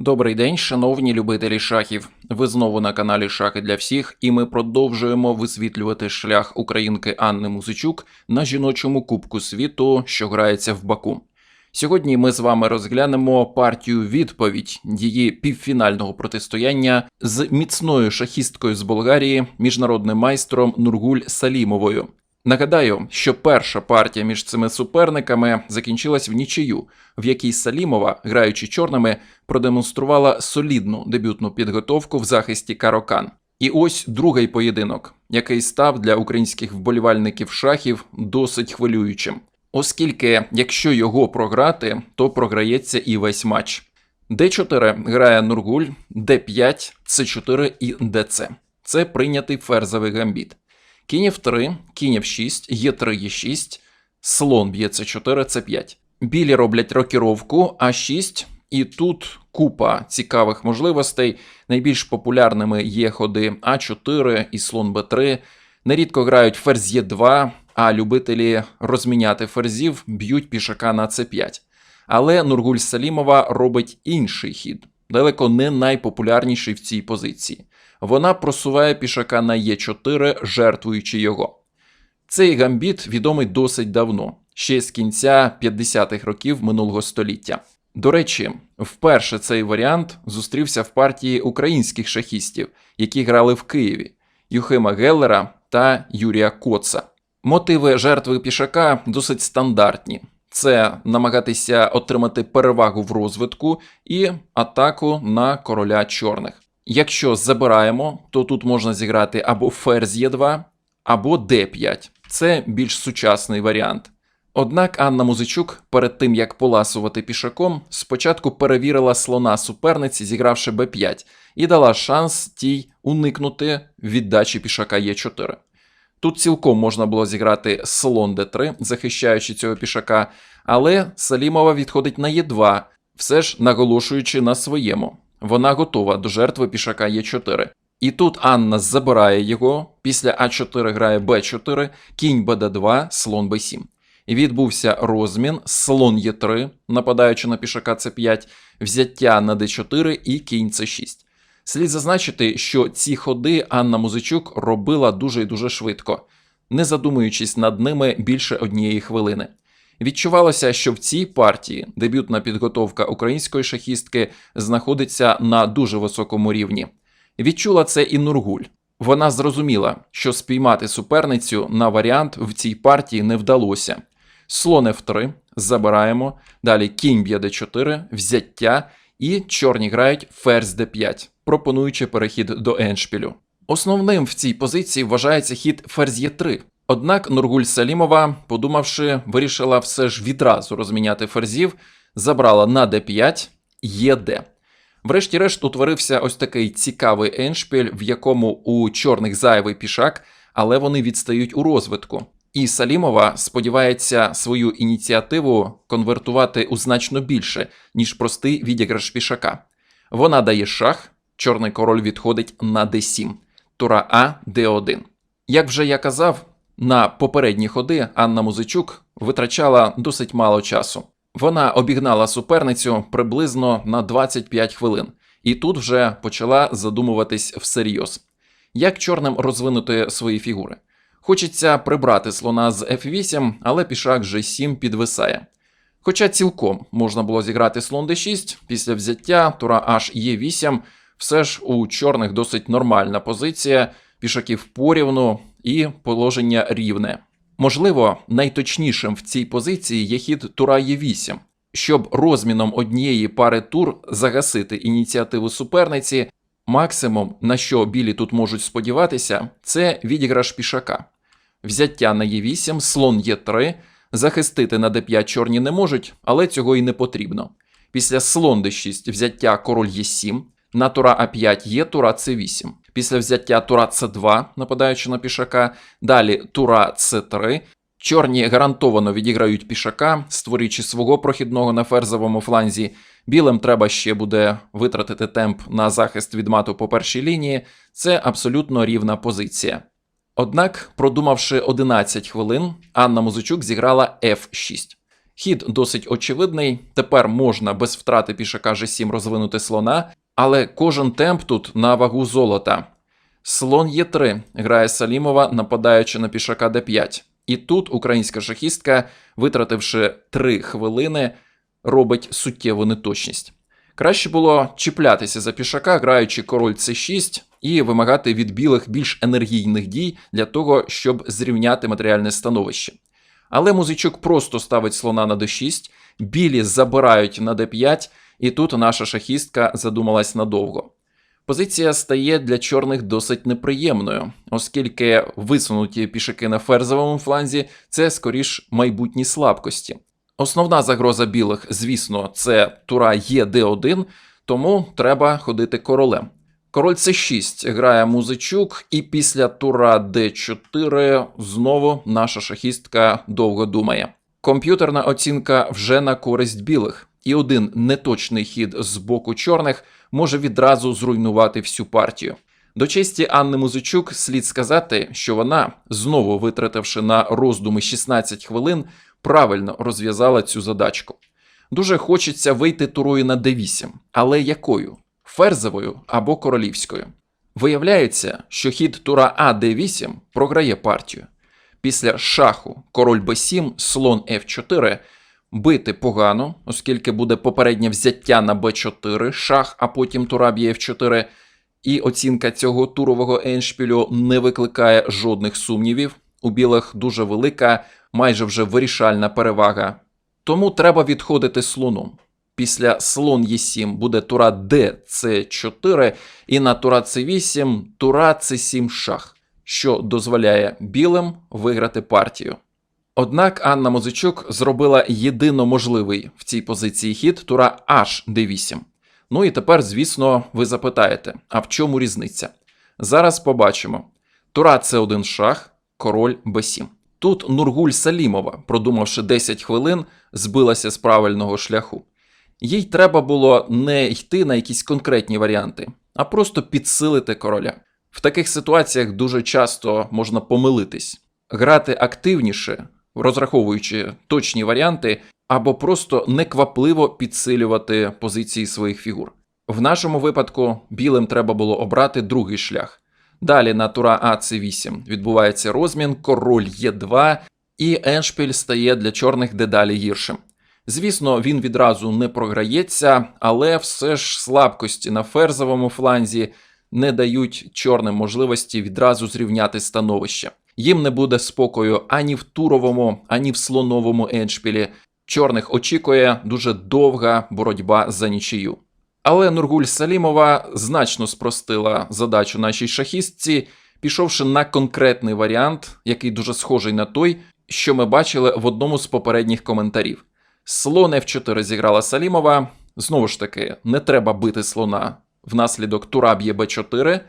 Добрий день, шановні любителі шахів. Ви знову на каналі Шахи для всіх, і ми продовжуємо висвітлювати шлях українки Анни Музичук на жіночому кубку світу, що грається в Баку. Сьогодні ми з вами розглянемо партію відповідь її півфінального протистояння з міцною шахісткою з Болгарії, міжнародним майстром Нургуль Салімовою. Нагадаю, що перша партія між цими суперниками закінчилась в нічию, в якій Салімова, граючи чорними, продемонструвала солідну дебютну підготовку в захисті Карокан. І ось другий поєдинок, який став для українських вболівальників шахів досить хвилюючим, оскільки, якщо його програти, то програється і весь матч. Д4 грає Нургуль, Д5, С4 і ДЦ. Це прийнятий ферзовий гамбіт. Кінь F3, кінь F6, Е3, Е6, слон б'є С4, С5. Білі роблять рокіровку А6, і тут купа цікавих можливостей. Найбільш популярними є ходи А4 і слон Б3. Нерідко грають ферзь Е2, а любителі розміняти ферзів б'ють пішака на С5. Але Нургуль Салімова робить інший хід, далеко не найпопулярніший в цій позиції. Вона просуває пішака на Е4, жертвуючи його. Цей гамбіт відомий досить давно, ще з кінця 50-х років минулого століття. До речі, вперше цей варіант зустрівся в партії українських шахістів, які грали в Києві Юхима Геллера та Юрія Коца. Мотиви жертви пішака досить стандартні: це намагатися отримати перевагу в розвитку і атаку на короля чорних. Якщо забираємо, то тут можна зіграти або ферзь Е2, або Д5. Це більш сучасний варіант. Однак Анна Музичук, перед тим як поласувати пішаком, спочатку перевірила слона суперниці, зігравши Б5, і дала шанс тій уникнути віддачі пішака Е4. Тут цілком можна було зіграти слон Д3, захищаючи цього пішака, але Салімова відходить на Е2, все ж наголошуючи на своєму. Вона готова до жертви пішака Е4. І тут Анна забирає його, після А4 грає Б4, кінь БД2, слон Б7. Відбувся розмін, слон Е3, нападаючи на пішака С5, взяття на Д4 і кінь С6. Слід зазначити, що ці ходи Анна Музичук робила дуже і дуже швидко, не задумуючись над ними більше однієї хвилини. Відчувалося, що в цій партії дебютна підготовка української шахістки знаходиться на дуже високому рівні. Відчула це і Нургуль. Вона зрозуміла, що спіймати суперницю на варіант в цій партії не вдалося. Слон F3, забираємо, далі кінь б'є d4, взяття, і чорні грають ферзь d5, пропонуючи перехід до еншпілю. Основним в цій позиції вважається хід ферзь Е3. Однак Нургуль Салімова, подумавши, вирішила все ж відразу розміняти ферзів, забрала на d5, єд. Врешті-решт утворився ось такий цікавий еншпіль, в якому у чорних зайвий пішак, але вони відстають у розвитку. І Салімова сподівається свою ініціативу конвертувати у значно більше, ніж простий відіграш пішака. Вона дає шах, чорний король відходить на d7, тура А d1. Як вже я казав, на попередні ходи Анна Музичук витрачала досить мало часу. Вона обігнала суперницю приблизно на 25 хвилин, і тут вже почала задумуватись всерйоз. Як чорним розвинути свої фігури? Хочеться прибрати слона з F8, але пішак G7 підвисає. Хоча цілком можна було зіграти слон D6 після взяття, тура аж Е8, все ж у чорних досить нормальна позиція, пішаків порівну і положення рівне. Можливо, найточнішим в цій позиції є хід тура Е8, щоб розміном однієї пари тур загасити ініціативу суперниці. Максимум, на що білі тут можуть сподіватися, це відіграш пішака. Взяття на Е8, слон Е3, захистити на d5 чорні не можуть, але цього і не потрібно. Після слон d6 взяття король Е7, на тура А5 є тура С8. Після взяття тура С2, нападаючи на пішака, далі тура С3. Чорні гарантовано відіграють пішака, створюючи свого прохідного на ферзовому фланзі. Білим треба ще буде витратити темп на захист від мату по першій лінії. Це абсолютно рівна позиція. Однак, продумавши 11 хвилин, Анна Музичук зіграла F6. Хід досить очевидний. Тепер можна без втрати пішака G7 розвинути слона, але кожен темп тут на вагу золота. Слон Е3 грає Салімова, нападаючи на пішака Д5. І тут українська шахістка, витративши 3 хвилини, робить суттєву неточність. Краще було чіплятися за пішака, граючи король С6, і вимагати від білих більш енергійних дій для того, щоб зрівняти матеріальне становище. Але музичук просто ставить слона на d6, білі забирають на d5, і тут наша шахістка задумалась надовго. Позиція стає для чорних досить неприємною, оскільки висунуті пішаки на ферзовому фланзі це скоріш майбутні слабкості. Основна загроза білих, звісно, це тура Е1, тому треба ходити королем. Король С6 грає музичук, і після тура Д4 знову наша шахістка довго думає. Комп'ютерна оцінка вже на користь білих, і один неточний хід з боку чорних може відразу зруйнувати всю партію. До честі Анни Музичук слід сказати, що вона, знову витративши на роздуми 16 хвилин, правильно розв'язала цю задачку. Дуже хочеться вийти турою на d8, але якою? Ферзовою або королівською. Виявляється, що хід тура А d8 програє партію. Після шаху король b7, слон f4 бити погано, оскільки буде попереднє взяття на b4, шах, а потім тура б'є f4. І оцінка цього турового еншпілю не викликає жодних сумнівів. У білих дуже велика, майже вже вирішальна перевага. Тому треба відходити слоном. Після слон Е7 буде тура Д С4, і на тура С8 тура С7 шах, що дозволяє білим виграти партію. Однак Анна Музичук зробила єдино можливий в цій позиції хід тура H D8. Ну і тепер, звісно, ви запитаєте, а в чому різниця? Зараз побачимо. Тура С1 шах, король Б7. Тут Нургуль Салімова, продумавши 10 хвилин, збилася з правильного шляху. Їй треба було не йти на якісь конкретні варіанти, а просто підсилити короля. В таких ситуаціях дуже часто можна помилитись, грати активніше, розраховуючи точні варіанти, або просто неквапливо підсилювати позиції своїх фігур. В нашому випадку білим треба було обрати другий шлях. Далі на тура А С8 відбувається розмін, король Е2, і еншпіль стає для чорних дедалі гіршим. Звісно, він відразу не програється, але все ж слабкості на ферзовому фланзі не дають чорним можливості відразу зрівняти становище. Їм не буде спокою ані в туровому, ані в слоновому еншпілі. Чорних очікує дуже довга боротьба за нічию. Але Нургуль Салімова значно спростила задачу нашій шахістці, пішовши на конкретний варіант, який дуже схожий на той, що ми бачили в одному з попередніх коментарів. Слон F4 зіграла Салімова. Знову ж таки, не треба бити слона внаслідок тура б'є Б4.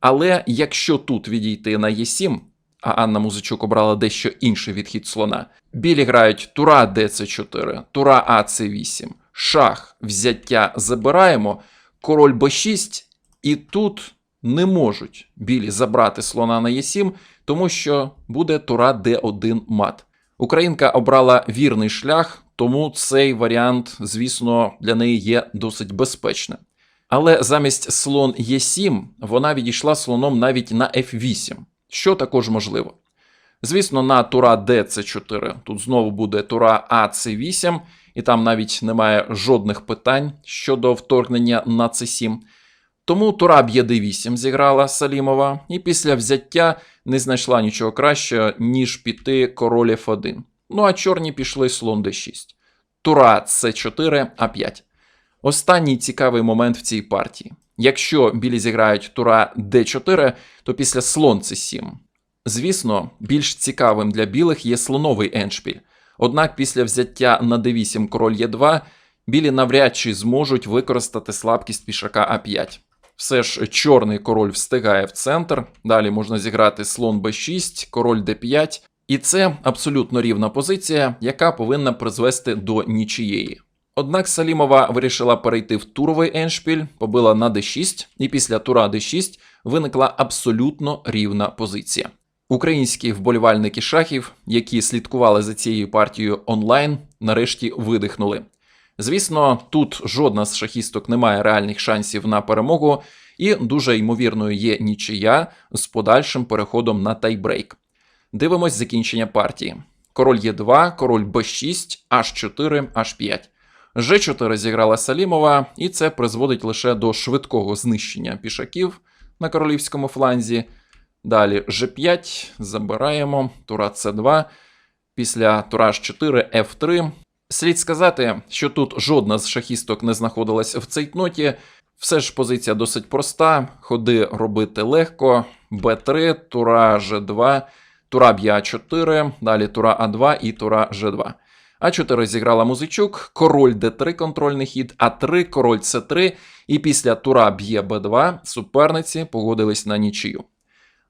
Але якщо тут відійти на Е7, а Анна Музичук обрала дещо інший відхід слона, білі грають тура ДЦ4, тура АЦ8, шах, взяття забираємо, король Б6, і тут не можуть білі забрати слона на Е7, тому що буде тура Д1 мат. Українка обрала вірний шлях, тому цей варіант, звісно, для неї є досить безпечним. Але замість слон Е7 вона відійшла слоном навіть на F8, що також можливо. Звісно, на тура ДЦ4 тут знову буде тура АЦ8, і там навіть немає жодних питань щодо вторгнення на С7. Тому тура б'є d8 зіграла Салімова, і після взяття не знайшла нічого кращого, ніж піти король F1. Ну а чорні пішли слон d6. Тура С4, А5. Останній цікавий момент в цій партії. Якщо білі зіграють тура d4, то після слон c7. Звісно, більш цікавим для білих є слоновий еншпіль. Однак після взяття на d8 король Е2 білі навряд чи зможуть використати слабкість пішака А5. Все ж чорний король встигає в центр. Далі можна зіграти слон b6, король d5. І це абсолютно рівна позиція, яка повинна призвести до нічиєї. Однак Салімова вирішила перейти в туровий еншпіль, побила на d6, і після тура d6 виникла абсолютно рівна позиція. Українські вболівальники шахів, які слідкували за цією партією онлайн, нарешті видихнули. Звісно, тут жодна з шахісток не має реальних шансів на перемогу, і дуже ймовірною є нічия з подальшим переходом на тайбрейк. Дивимось закінчення партії. Король Е2, король Б6, H4, H5. G4 зіграла Салімова, і це призводить лише до швидкого знищення пішаків на королівському фланзі. Далі G5 забираємо, тура C2. Після тура H4, F3. Слід сказати, що тут жодна з шахісток не знаходилась в цейтноті. Все ж позиція досить проста. Ходи робити легко. Б3, тура G2, тура б'є А4, далі тура А2 і тура G2. А4 зіграла Музичук, король Д3 контрольний хід, А3, король С3, і після тура б'є Б2 суперниці погодились на нічию.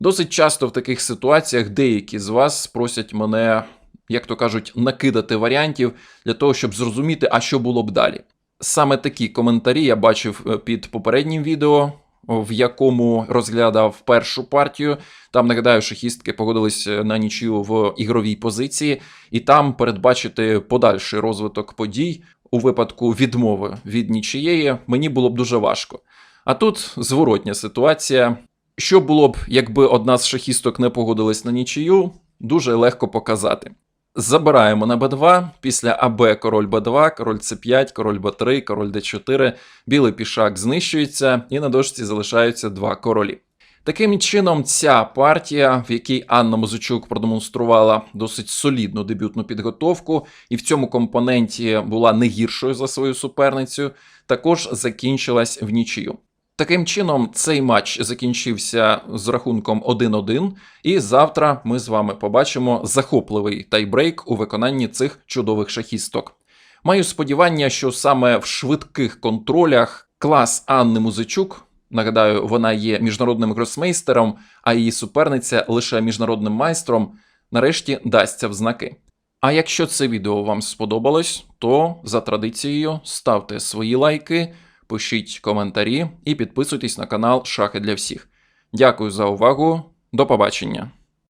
Досить часто в таких ситуаціях деякі з вас просять мене, як то кажуть, накидати варіантів для того, щоб зрозуміти, а що було б далі. Саме такі коментарі я бачив е, під попереднім відео, в якому розглядав першу партію. Там нагадаю, шахістки погодились е, на нічию в ігровій позиції, і там передбачити подальший розвиток подій у випадку відмови від нічиєї мені було б дуже важко. А тут зворотня ситуація. Що було б, якби одна з шахісток не погодилась на нічию, дуже легко показати. Забираємо на Б2, після АБ король Б2, король С5, король Б3, король Д4, білий пішак знищується, і на дошці залишаються два королі. Таким чином, ця партія, в якій Анна Музичук продемонструвала досить солідну дебютну підготовку, і в цьому компоненті була не гіршою за свою суперницю, також закінчилась в нічию. Таким чином, цей матч закінчився з рахунком 1-1, і завтра ми з вами побачимо захопливий тайбрейк у виконанні цих чудових шахісток. Маю сподівання, що саме в швидких контролях клас Анни Музичук, нагадаю, вона є міжнародним гросмейстером, а її суперниця лише міжнародним майстром, нарешті дасться в знаки. А якщо це відео вам сподобалось, то за традицією ставте свої лайки пишіть коментарі і підписуйтесь на канал Шахи для всіх. Дякую за увагу. До побачення!